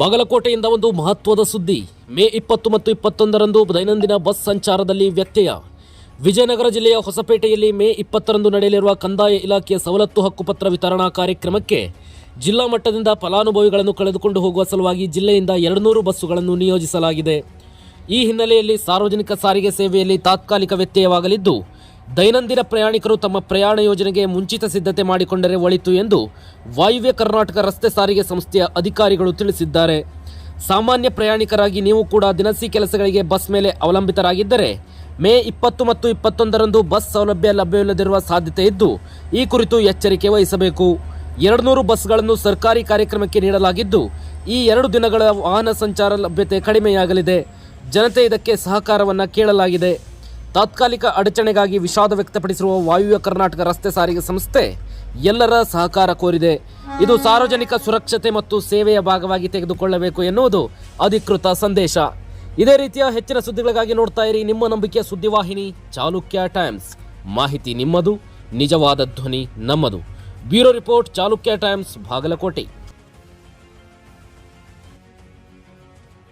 ಬಾಗಲಕೋಟೆಯಿಂದ ಒಂದು ಮಹತ್ವದ ಸುದ್ದಿ. ಮೇ ಇಪ್ಪತ್ತು ಮತ್ತು ಇಪ್ಪತ್ತೊಂದರಂದು ದೈನಂದಿನ ಬಸ್ ಸಂಚಾರದಲ್ಲಿ ವ್ಯತ್ಯಯ. ವಿಜಯನಗರ ಜಿಲ್ಲೆಯ ಹೊಸಪೇಟೆಯಲ್ಲಿ ಮೇ ಇಪ್ಪತ್ತರಂದು ನಡೆಯಲಿರುವ ಕಂದಾಯ ಇಲಾಖೆಯ ಸವಲತ್ತು ಹಕ್ಕುಪತ್ರ ವಿತರಣಾ ಕಾರ್ಯಕ್ರಮಕ್ಕೆ ಜಿಲ್ಲಾ ಮಟ್ಟದಿಂದ ಫಲಾನುಭವಿಗಳನ್ನು ಕಳೆದುಕೊಂಡು ಹೋಗುವ ಸಲುವಾಗಿ ಜಿಲ್ಲೆಯಿಂದ ಎರಡುನೂರು ಬಸ್ಸುಗಳನ್ನು ನಿಯೋಜಿಸಲಾಗಿದೆ. ಈ ಹಿನ್ನೆಲೆಯಲ್ಲಿ ಸಾರ್ವಜನಿಕ ಸಾರಿಗೆ ಸೇವೆಯಲ್ಲಿ ತಾತ್ಕಾಲಿಕ ವ್ಯತ್ಯಯವಾಗಲಿದ್ದು ದೈನಂದಿನ ಪ್ರಯಾಣಿಕರು ತಮ್ಮ ಪ್ರಯಾಣ ಯೋಜನೆಗೆ ಮುಂಚಿತ ಸಿದ್ಧತೆ ಮಾಡಿಕೊಂಡರೆ ಒಳಿತು ಎಂದು ವಾಯುವ್ಯ ಕರ್ನಾಟಕ ರಸ್ತೆ ಸಾರಿಗೆ ಸಂಸ್ಥೆಯ ಅಧಿಕಾರಿಗಳು ತಿಳಿಸಿದ್ದಾರೆ. ಸಾಮಾನ್ಯ ಪ್ರಯಾಣಿಕರಾಗಿ ನೀವು ಕೂಡ ದಿನಸಿ ಕೆಲಸಗಳಿಗೆ ಬಸ್ ಮೇಲೆ ಅವಲಂಬಿತರಾಗಿದ್ದರೆ ಮೇ ಇಪ್ಪತ್ತು ಮತ್ತು ಇಪ್ಪತ್ತೊಂದರಂದು ಬಸ್ ಸೌಲಭ್ಯ ಲಭ್ಯವಿಲ್ಲದಿರುವ ಸಾಧ್ಯತೆ ಇದ್ದು, ಈ ಕುರಿತು ಎಚ್ಚರಿಕೆ ವಹಿಸಬೇಕು. ಎರಡುನೂರು ಬಸ್ಗಳನ್ನು ಸರ್ಕಾರಿ ಕಾರ್ಯಕ್ರಮಕ್ಕೆ ನೀಡಲಾಗಿದ್ದು, ಈ ಎರಡು ದಿನಗಳ ವಾಹನ ಸಂಚಾರ ಲಭ್ಯತೆ ಕಡಿಮೆಯಾಗಲಿದೆ. ಜನತೆ ಇದಕ್ಕೆ ಸಹಕಾರವನ್ನು ಕೇಳಲಾಗಿದೆ. ತಾತ್ಕಾಲಿಕ ಅಡಚಣೆಗಾಗಿ ವಿಷಾದ ವ್ಯಕ್ತಪಡಿಸಿರುವ ವಾಯುವ್ಯ ಕರ್ನಾಟಕ ರಸ್ತೆ ಸಾರಿಗೆ ಸಂಸ್ಥೆ ಎಲ್ಲರ ಸಹಕಾರ ಕೋರಿದೆ. ಇದು ಸಾರ್ವಜನಿಕ ಸುರಕ್ಷತೆ ಮತ್ತು ಸೇವೆಯ ಭಾಗವಾಗಿ ತೆಗೆದುಕೊಳ್ಳಬೇಕು ಎನ್ನುವುದು ಅಧಿಕೃತ ಸಂದೇಶ. ಇದೇ ರೀತಿಯ ಹೆಚ್ಚಿನ ಸುದ್ದಿಗಳಿಗಾಗಿ ನೋಡ್ತಾ ಇರಿ ನಿಮ್ಮ ನಂಬಿಕೆಯ ಸುದ್ದಿವಾಹಿನಿ ಚಾಲುಕ್ಯ ಟೈಮ್ಸ್. ಮಾಹಿತಿ ನಿಮ್ಮದು, ನಿಜವಾದ ಧ್ವನಿ ನಮ್ಮದು. Bureau report Chalukya Times, Bagalkote.